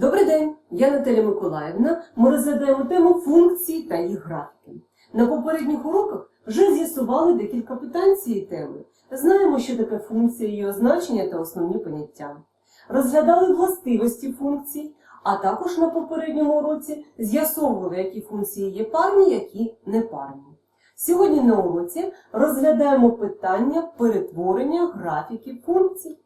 Добрий день, я Наталя Миколаївна. Ми розглядаємо тему функції та їх графіки. На попередніх уроках вже з'ясували декілька питань цієї теми. Знаємо, що таке функція, її означення та основні поняття. Розглядали властивості функцій, а також на попередньому уроці з'ясовували, які функції є парні, які непарні. Сьогодні на уроці розглядаємо питання перетворення графіків функцій.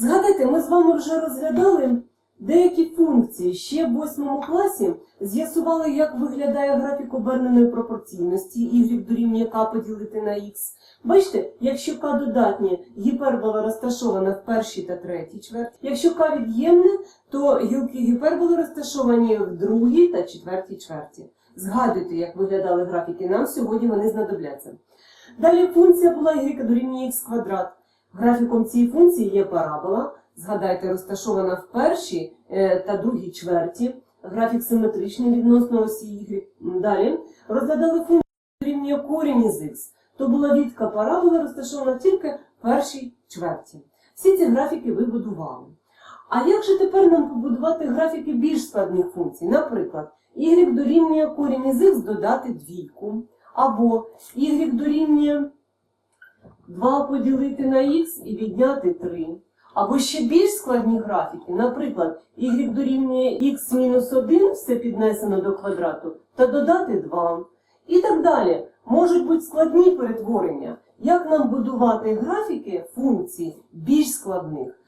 Згадайте, ми з вами вже розглядали деякі функції. Ще в 8 класі з'ясували, як виглядає графік оберненої пропорційності y дорівнює k поділити на x. Бачите, якщо k додатнє, гіпербола розташована в першій та третій чверті. Якщо k від'ємне, то гілки гіперболи розташовані в другій та четвертій чверті. Згадуйте, як виглядали графіки, нам сьогодні вони знадобляться. Далі функція була y дорівнює x квадрат. Графіком цієї функції є парабола. Згадайте, розташована в першій е, та другій чверті. Графік симетричний відносно осі Y. Далі розглядали функцію рівня корінь із х. То була відка параболи, розташована тільки в першій чверті. Всі ці графіки ви будували. А як же тепер нам побудувати графіки більш складних функцій? Наприклад, y дорівнює корінь із х додати двійку, або y дорівнює 2 поділити на х і відняти 3. Або ще більш складні графіки, наприклад, y дорівнює x мінус 1, все піднесено до квадрату, та додати 2. І так далі. Можуть бути складні перетворення. Як нам будувати графіки функцій більш складних?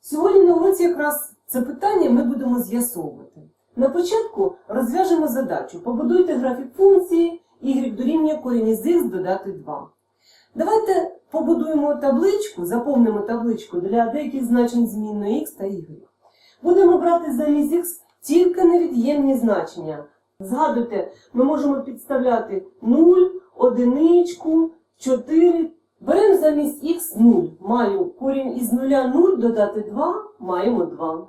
Сьогодні на уроці якраз це питання ми будемо з'ясовувати. На початку розв'яжемо задачу. Побудуйте графік функції y дорівнює корінь із х додати 2. Давайте побудуємо табличку, заповнимо табличку для деяких значень змінної x та y. Будемо брати замість x тільки невід'ємні значення. Згадуйте, ми можемо підставляти 0, одиничку, 4. Беремо замість x 0. Маю корінь із 0 0 додати 2, маємо 2.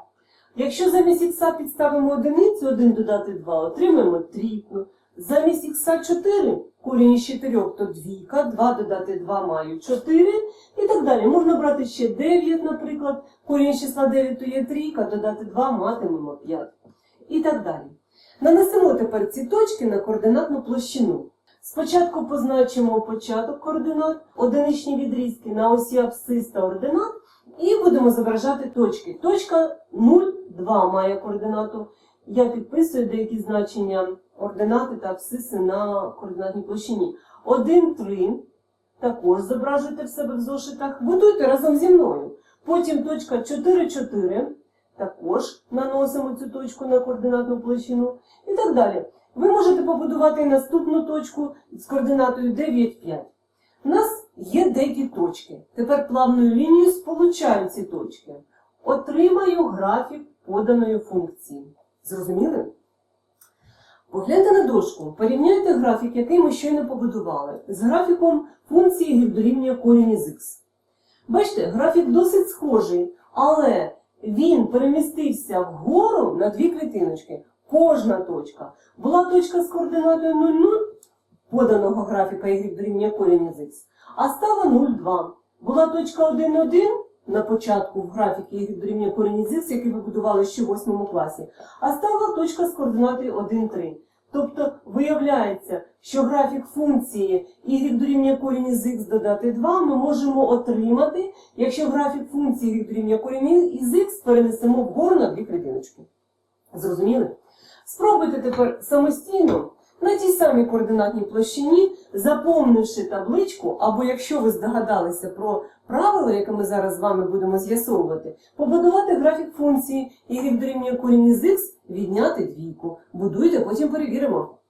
Якщо замість х підставимо одиницю, 1 додати 2, отримаємо трійку. Замість х 4, корінь із 4, то двійка, 2 додати 2 маю 4 і так далі. Можна брати ще 9, наприклад, корінь із числа 9 то є трійка, додати 2 матимемо 5. І так далі. Нанесемо тепер ці точки на координатну площину. Спочатку позначимо початок координат, одиничні відрізки на осі абсцис та ординат, і будемо зображати точки. Точка 0, 2 має координату. Я підписую деякі значення ординати та абсциси на координатній площині. 1, 3 також зображуйте в себе в зошитах. Будуйте разом зі мною. Потім точка 4, 4 також наносимо цю точку на координатну площину і так далі. Ви можете побудувати наступну точку з координатою 9, 5. У нас є деякі точки. Тепер плавною лінією сполучаю ці точки. Отримаю графік поданої функції. Зрозуміли? Погляньте на дошку, порівняйте графік, який ми щойно побудували, з графіком функції дорівнює корінь із х. Бачите, графік досить схожий, але він перемістився вгору на дві клітиночки. Кожна точка. Була точка з координатою 0,0 поданого графіка y дорівнює корінь із х, а стала 0,2. Була точка 1,1 на початку в графіки y дорівнює корінь х, який ви будували ще в 8 класі, а стала точка з координатою 1,3. Тобто виявляється, що графік функції y дорівнює корінь із х додати 2 ми можемо отримати, якщо графік функції y дорівнює корінь із х перенесемо вгору на дві клітиночки. Зрозуміли? Спробуйте тепер самостійно на тій самій координатній площині, заповнивши табличку, або якщо ви здогадалися про правило, яке ми зараз з вами будемо з'ясовувати, побудувати графік функції y дорівнює корінь із x, відняти двійку. Будуйте, потім перевіримо.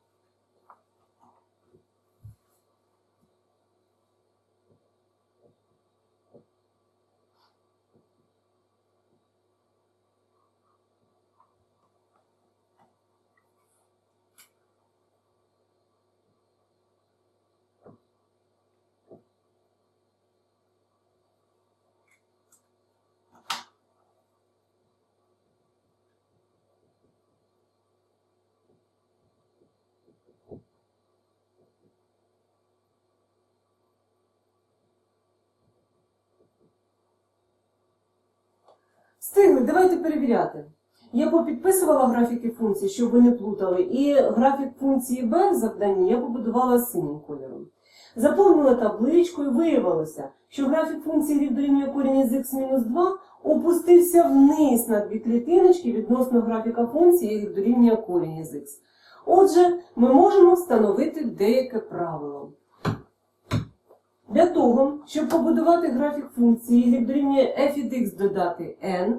Встигли, давайте перевіряти. Я попідписувала графіки функцій, щоб ви не плутали, і графік функції b в завданні я побудувала синім кольором. Заповнила табличку і виявилося, що графік функції рів дорівнює корінь із x-2 опустився вниз на дві клітиночки відносно графіка функції рів дорівнює корінь із x. Отже, ми можемо встановити деяке правило. Для того, щоб побудувати графік функції y дорівнює f від x додати n,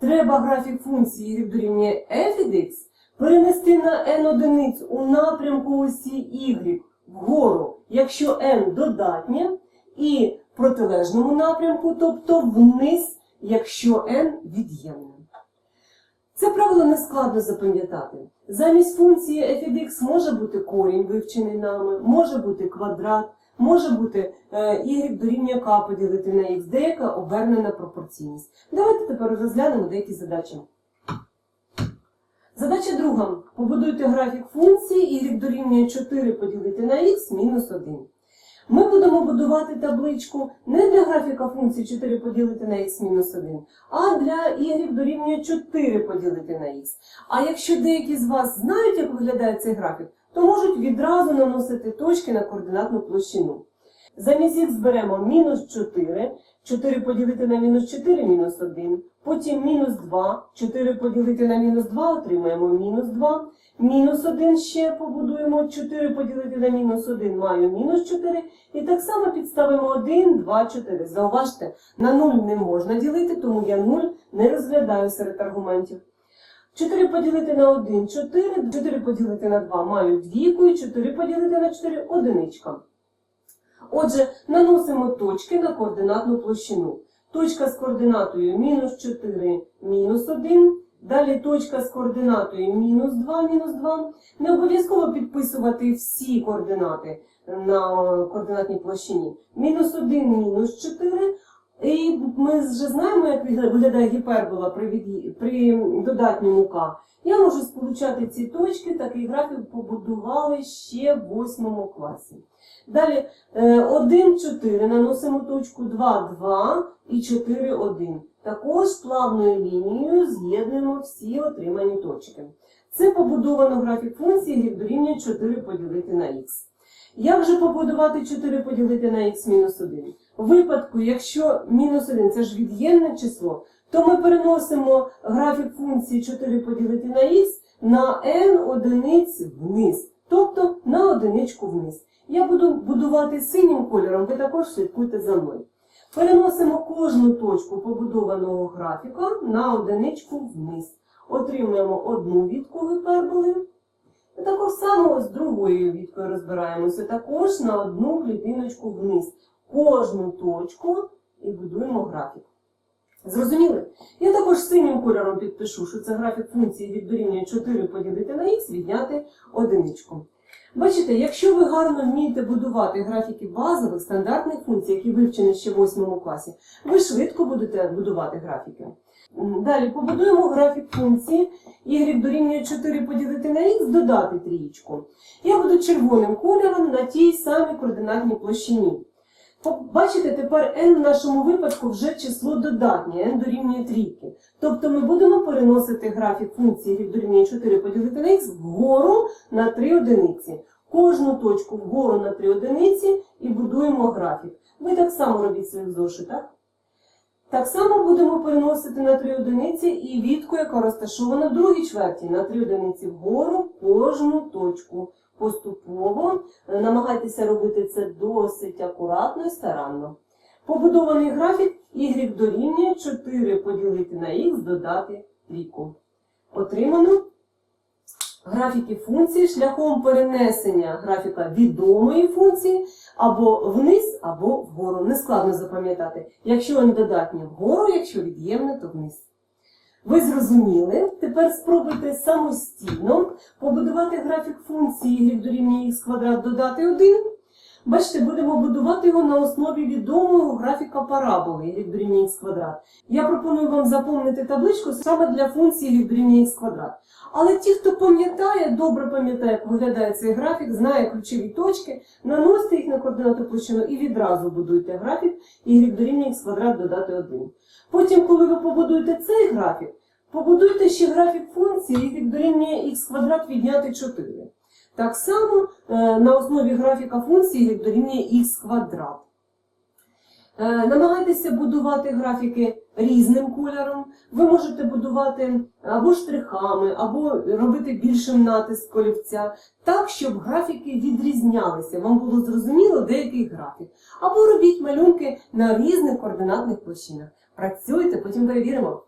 треба графік функції y дорівнює f від x перенести на n одиниць у напрямку осі y вгору, якщо n додатнє, і протилежному напрямку, тобто вниз, якщо n від'ємне. Це правило не складно запам'ятати. Замість функції f від x може бути корінь, вивчений нами, може бути квадрат, може бути е, y дорівнює k поділити на x, деяка обернена пропорційність. Давайте тепер розглянемо деякі задачі. Задача друга. Побудуйте графік функції y дорівнює 4 поділити на x мінус 1. Ми будемо будувати табличку не для графіка функції 4 поділити на x мінус 1, а для y дорівнює 4 поділити на x. А якщо деякі з вас знають, як виглядає цей графік, то можуть відразу наносити точки на координатну площину. Замість х беремо мінус 4, 4 поділити на мінус 4 мінус 1, потім мінус 2, 4 поділити на мінус 2 отримаємо мінус 2, мінус 1 ще побудуємо, 4 поділити на мінус 1 маю мінус 4, і так само підставимо 1, 2, 4. Зауважте, на 0 не можна ділити, тому я 0 не розглядаю серед аргументів. 4 поділити на 1 – 4, 4 поділити на 2 маю двійку, і 4 поділити на 4 – одиничка. Отже, наносимо точки на координатну площину. Точка з координатою мінус 4, мінус 1. Далі точка з координатою мінус 2, мінус 2. Не обов'язково підписувати всі координати на координатній площині. Мінус 1, мінус 4. І ми вже знаємо, як виглядає гіпербола при, при додатньому k. Я можу сполучати ці точки, такий графік побудували ще в 8 класі. Далі 1, 4 наносимо точку 2, 2 і 4, 1. Також плавною лінією з'єднуємо всі отримані точки. Це побудовано графік функції рів дорівнює 4 поділити на х. Як же побудувати 4 поділити на х мінус 1? У випадку, якщо мінус 1 це ж від'ємне число, то ми переносимо графік функції 4 поділити на х на n одиниць вниз, тобто на одиничку вниз. Я буду будувати синім кольором, ви також слідкуйте за мною. Переносимо кожну точку побудованого графіка на одиничку вниз. Отримуємо одну відку гіперболи. І також само з другою відкою розбираємося, також на одну клітиночку вниз. Кожну точку і будуємо графік. Зрозуміли? Я також синім кольором підпишу, що це графік функції від дорівнює 4 поділити на х, відняти одиничку. Бачите, якщо ви гарно вмієте будувати графіки базових стандартних функцій, які вивчені ще в 8 класі, ви швидко будете будувати графіки. Далі побудуємо графік функції y дорівнює 4 поділити на х, додати трієчку. Я буду червоним кольором на тій самій координатній площині. Бачите, тепер n в нашому випадку вже число додатнє, n дорівнює трійки. Тобто ми будемо переносити графік функції від дорівнює 4 поділити на х вгору на 3 одиниці. Кожну точку вгору на 3 одиниці і будуємо графік. Ви так само робіть своїх зошитах. Так само будемо переносити на 3 одиниці і вітку, яка розташована в другій чверті, на 3 одиниці вгору кожну точку. Поступово намагайтеся робити це досить акуратно і старанно. Побудований графік y дорівнює 4 поділити на х додати трійку. Отримано графіки функції шляхом перенесення графіка відомої функції або вниз, або вгору. Нескладно запам'ятати. Якщо він додатні вгору, якщо від'ємне, то вниз. Ви зрозуміли? Тепер спробуйте самостійно побудувати графік функції y дорівнює х квадрат додати 1. Бачите, будемо будувати його на основі відомого графіка параболи y дорівнює х квадрат. Я пропоную вам заповнити табличку саме для функції y дорівнює х квадрат. Але ті, хто пам'ятає, добре пам'ятає, як виглядає цей графік, знає ключові точки, наносите їх на координату площину і відразу будуйте графік y дорівнює х квадрат додати 1. Потім, коли ви побудуєте цей графік, побудуйте ще графік функції y дорівнює х квадрат відняти 4. Так само е, на основі графіка функції дорівнює х квадрат. Е, Намагайтеся будувати графіки різним кольором. Ви можете будувати або штрихами, або робити більшим натиск олівця, так, щоб графіки відрізнялися. Вам було зрозуміло, де який графік. Або робіть малюнки на різних координатних площинах. Працюйте, потім перевіримо.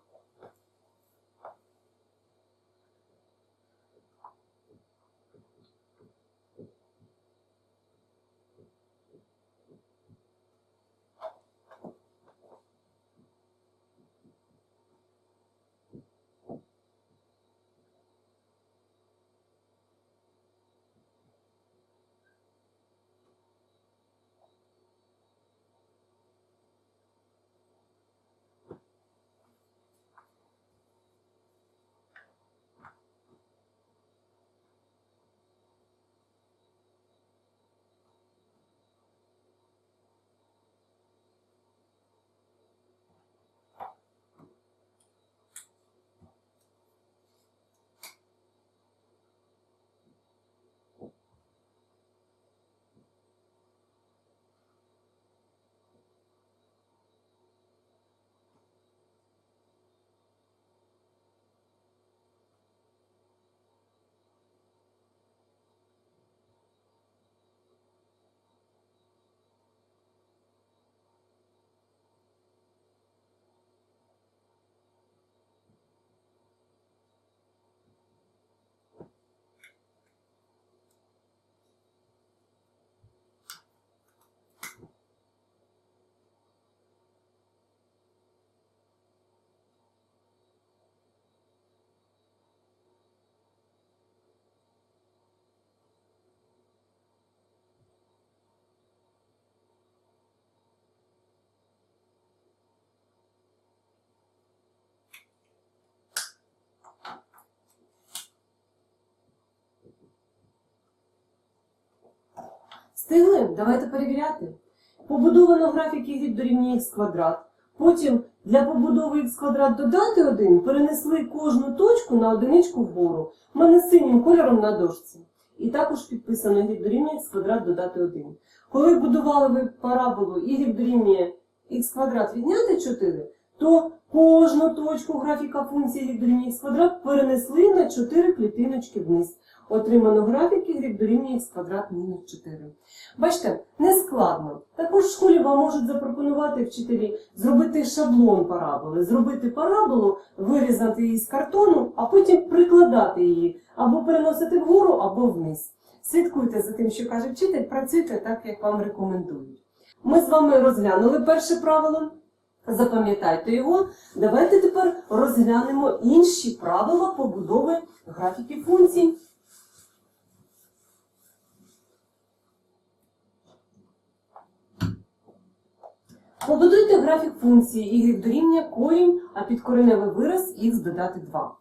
Встигли? Давайте перевіряти. Побудовано графік y дорівнює х квадрат. Потім для побудови х квадрат додати 1 перенесли кожну точку на одиничку вгору. У мене синім кольором на дошці. І також підписано y дорівнює х квадрат додати 1. Коли будували ви параболу y дорівнює х квадрат відняти 4, то кожну точку графіка функції y дорівнює х квадрат перенесли на 4 клітиночки вниз. Отримано графік y дорівнює х квадрат мінус 4. Бачите, не складно. Також в школі вам можуть запропонувати вчителі зробити шаблон параболи, зробити параболу, вирізати її з картону, а потім прикладати її або переносити вгору, або вниз. Слідкуйте за тим, що каже вчитель, працюйте так, як вам рекомендують. Ми з вами розглянули перше правило. Запам'ятайте його. Давайте тепер розглянемо інші правила побудови графіків функцій. Побудуйте графік функції y дорівнює корінь, а під кореневий вираз х додати 2.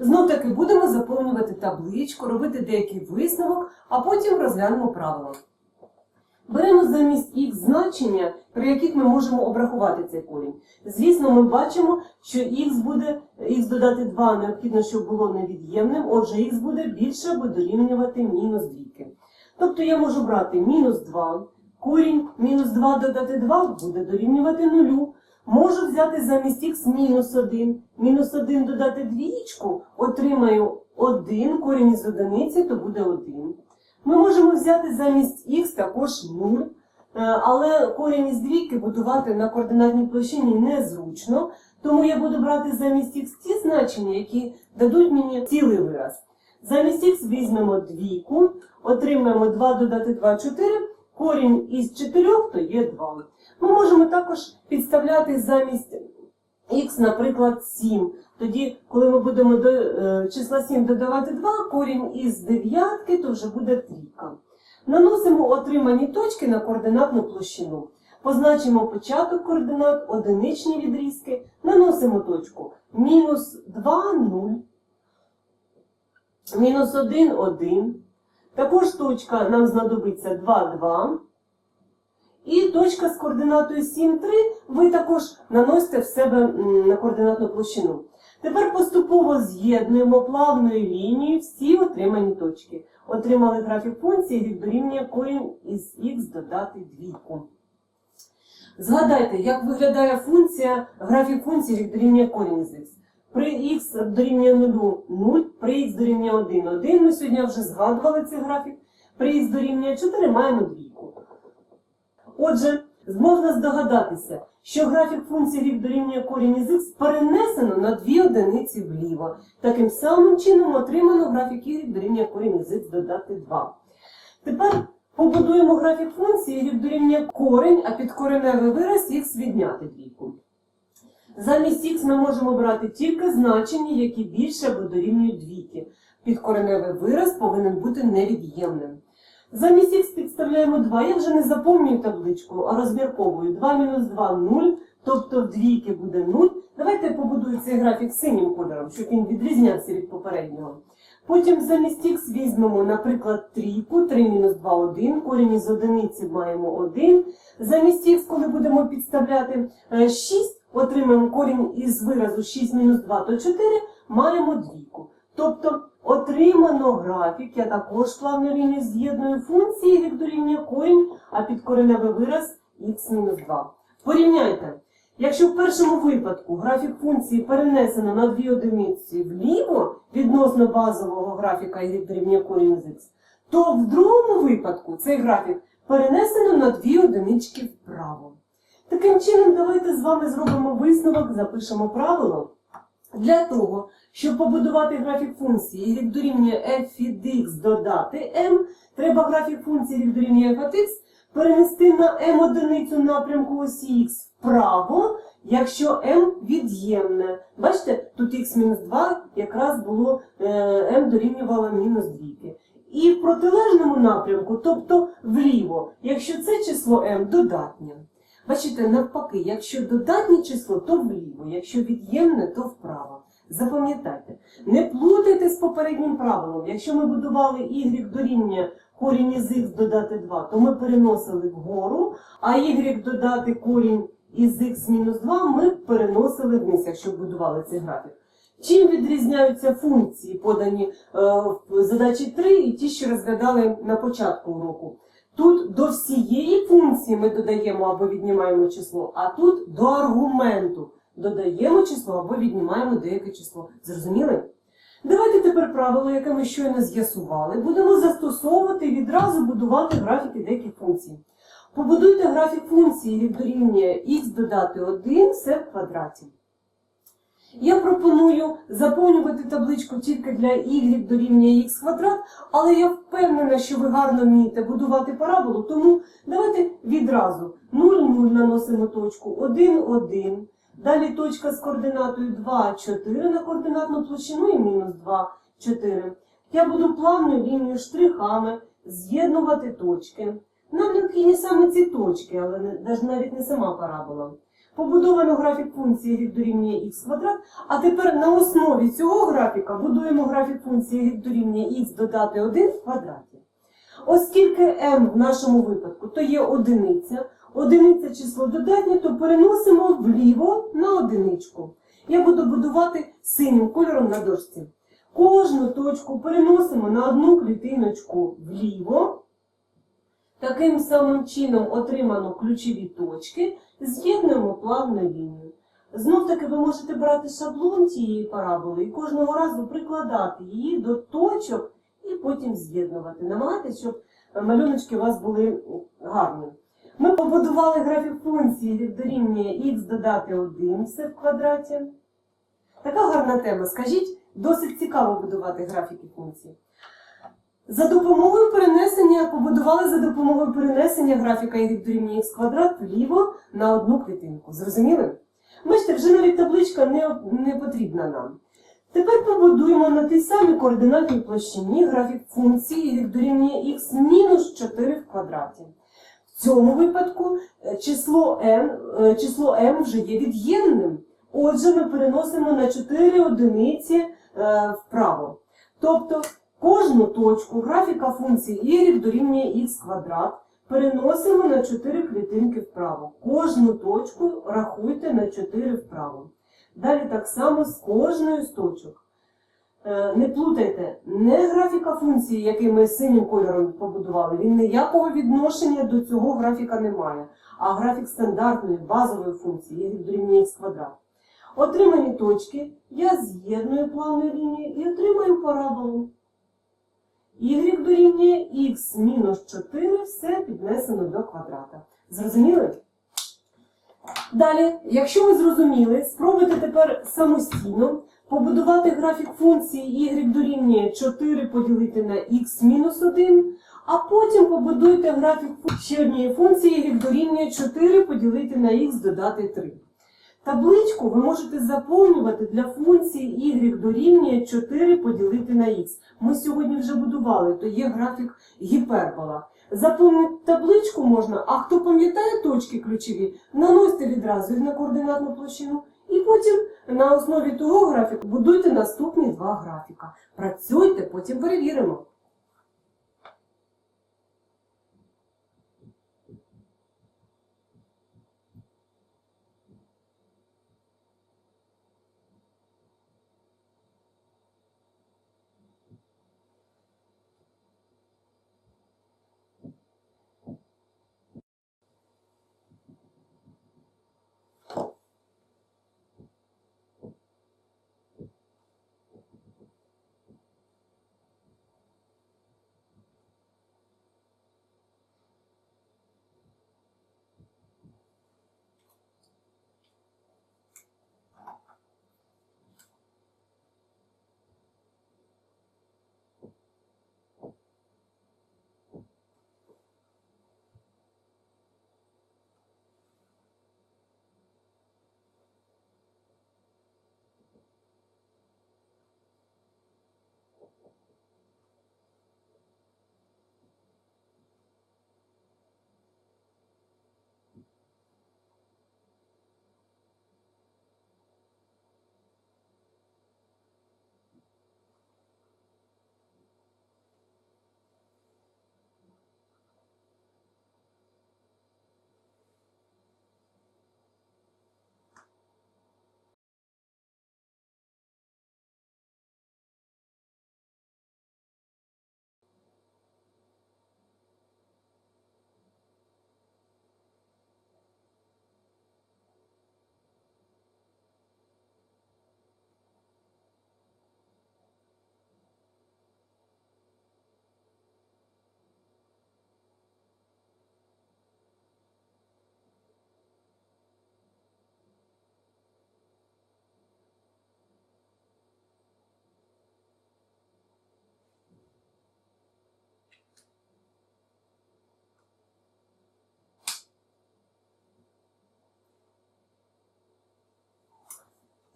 Знов таки будемо заповнювати табличку, робити деякий висновок, а потім розглянемо правила. Беремо замість х значення, при яких ми можемо обрахувати цей корінь. Звісно, ми бачимо, що х буде х додати 2 необхідно, щоб було невід'ємним, отже, х буде більше або дорівнювати мінус 2. Тобто я можу брати мінус 2, корінь мінус 2 додати 2 буде дорівнювати 0. Можу взяти замість х мінус 1. Мінус 1 додати двічку, отримаю 1, корінь із одиниці, то буде 1. Ми можемо взяти замість х також 0, е, але корінь із двійки будувати на координатній площині незручно, тому я буду брати замість х ті значення, які дадуть мені цілий вираз. Замість х візьмемо двійку, отримаємо 2 додати 2 – 4, корінь із 4 то є 2. Ми можемо також підставляти замість х, наприклад, 7. Тоді, коли ми будемо до е, числа 7 додавати 2, корінь із дев'ятки, то вже буде трійка. Наносимо отримані точки на координатну площину. Позначимо початок координат, одиничні відрізки, наносимо точку мінус 2, 0, мінус 1, 1. Також точка нам знадобиться 2, 2. І точка з координатою 7, 3 ви також наносите в себе на координатну площину. Тепер поступово з'єднуємо плавною лінією всі отримані точки. Отримали графік функції, y дорівнює корінь із х додати двійку. Згадайте, як виглядає функція, графік функції y дорівнює корінь із х. При х дорівнює 0 – 0, при х дорівнює 1 – 1. Ми сьогодні вже згадували цей графік. При х дорівнює 4 маємо двійку. Отже, можна здогадатися, що графік функції y дорівнює корінь із х перенесено на дві одиниці вліво. Таким самим чином отримано графік y дорівнює корінь із х додати 2. Тепер побудуємо графік функції y дорівнює корінь, а під кореневий вираз х відняти двійку. Замість х ми можемо брати тільки значення, які більше або дорівнюють двійки. Підкореневий вираз повинен бути невід'ємним. Замість х підставляємо 2. Я вже не заповнюю табличку, а розмірковую. 2 мінус 2 – 0, тобто двійки буде 0. Давайте побудую цей графік синім кольором, щоб він відрізнявся від попереднього. Потім замість х візьмемо, наприклад, трійку, 3 мінус 2 – 1, корінь із одиниці маємо 1. Замість х, коли будемо підставляти е, 6, отримаємо корінь із виразу 6 мінус 2, то 4, маємо двійку. Тобто отримано графік, я також плавну лінію з'єдную функції y дорівнює корінь, а під кореневий вираз х-2. Порівняйте. Якщо в першому випадку графік функції перенесено на дві одиниці вліво відносно базового графіка y дорівнює корінь з х, то в другому випадку цей графік перенесено на дві одинички вправо. Таким чином, давайте з вами зробимо висновок, запишемо правило. Для того, щоб побудувати графік функції y дорівнює f від x додати m, треба графік функції y дорівнює f від x перенести на m одиницю напрямку осі x вправо, якщо m від'ємне. Бачите, тут x-2 якраз було е, m дорівнювало мінус 2. І в протилежному напрямку, тобто вліво, якщо це число m додатнє. Бачите, навпаки, якщо додатнє число, то вліво, якщо від'ємне, то вправо. Запам'ятайте, не плутайте з попереднім правилом. Якщо ми будували y дорівнює корінь із х додати 2, то ми переносили вгору, а y додати корінь із х мінус 2 ми переносили вниз, якщо будували цей графік. Чим відрізняються функції, подані е, в задачі 3 і ті, що розглядали на початку уроку? Тут до всієї функції ми додаємо або віднімаємо число, а тут до аргументу додаємо число або віднімаємо деяке число. Зрозуміли? Давайте тепер правило, яке ми щойно з'ясували, будемо застосовувати і відразу будувати графіки деяких функцій. Побудуйте графік функції від дорівнює х додати 1 все в квадраті. Я пропоную заповнювати табличку тільки для y дорівнює х квадрат, але я впевнена, що ви гарно вмієте будувати параболу, тому давайте відразу 0, 0 наносимо точку, 1, 1. Далі точка з координатою 2, 4 на координатну площину і мінус 2, 4. Я буду плавною лінією штрихами з'єднувати точки. Нам необхідні саме ці точки, але навіть не сама парабола. Побудовано графік функції y дорівнює х квадрат, а тепер на основі цього графіка будуємо графік функції y дорівнює х додати 1 в квадраті. Оскільки m в нашому випадку то є одиниця, одиниця число додатнє, то переносимо вліво на одиничку. Я буду будувати синім кольором на дошці. Кожну точку переносимо на одну клітиночку вліво. Таким самим чином отримано ключові точки, з'єднуємо плавну лінію. Знов таки ви можете брати шаблон цієї параболи і кожного разу прикладати її до точок і потім з'єднувати. Намагайтесь, щоб малюночки у вас були гарні. Ми побудували графік функції дорівнює х додати 1 все в квадраті. Така гарна тема. Скажіть, досить цікаво будувати графіки функцій. За допомогою перенесення побудували за допомогою перенесення графіка y дорівнює х квадрат вліво на одну клітинку. Зрозуміли? Бачите, вже навіть табличка не, не потрібна нам. Тепер побудуємо на тій самій координатній площині графік функції y дорівнює x мінус 4 в квадраті. В цьому випадку е, число n, е, число m вже є від'ємним. Отже, ми переносимо на 4 одиниці е, вправо. Тобто кожну точку графіка функції y дорівнює x квадрат переносимо на 4 клітинки вправо. Кожну точку рахуйте на 4 вправо. Далі так само з кожною з точок. Е, Не плутайте, не графіка функції, який ми синім кольором побудували, він ніякого відношення до цього графіка не має, а графік стандартної базової функції y дорівнює х квадрат. Отримані точки я з'єдную плавною лінією і отримаю параболу. Y дорівнює х мінус 4, все піднесено до квадрата. Зрозуміли? Далі, якщо ви зрозуміли, спробуйте тепер самостійно побудувати графік функції y дорівнює 4 поділити на x мінус 1, а потім побудуйте графік ще однієї функції y дорівнює 4 поділити на x додати 3. Табличку ви можете заповнювати для функції y дорівнює 4 поділити на x. Ми сьогодні вже будували, то є графік гіпербола. Заповнити табличку можна, а хто пам'ятає точки ключові, наносьте відразу їх на координатну площину. І потім на основі того графіку будуйте наступні два графіка. Працюйте, потім перевіримо.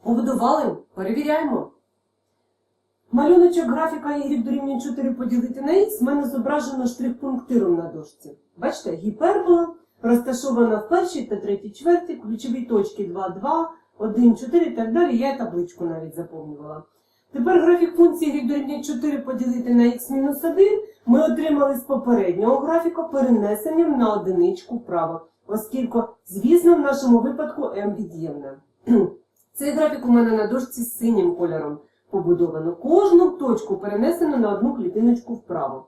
Побудували? Перевіряємо. Малюночок графіка y дорівнює 4 поділити на х в мене зображено штрих-пунктиром на дошці. Бачите, гіпербола розташована в першій та третій чверті, ключові точки 2, 2, 1, 4 і так далі. Я табличку навіть заповнювала. Тепер графік функції y дорівнює 4 поділити на х мінус 1 ми отримали з попереднього графіка перенесенням на одиничку вправо, оскільки, звісно, в нашому випадку m від'ємне. Цей графік у мене на дошці з синім кольором побудовано. Кожну точку перенесено на одну клітиночку вправо.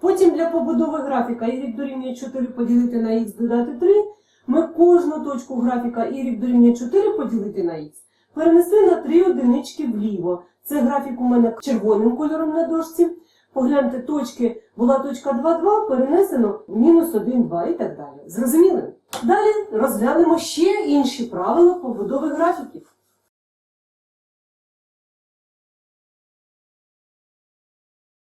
Потім для побудови графіка y дорівнює 4 поділити на х додати 3, ми кожну точку графіка y дорівнює 4 поділити на х перенесли на 3 одинички вліво. Це графік у мене червоним кольором на дошці. Погляньте, точки, була точка 2, 2, перенесено в мінус 1, 2 і так далі. Зрозуміли? Далі розглянемо ще інші правила побудови графіків.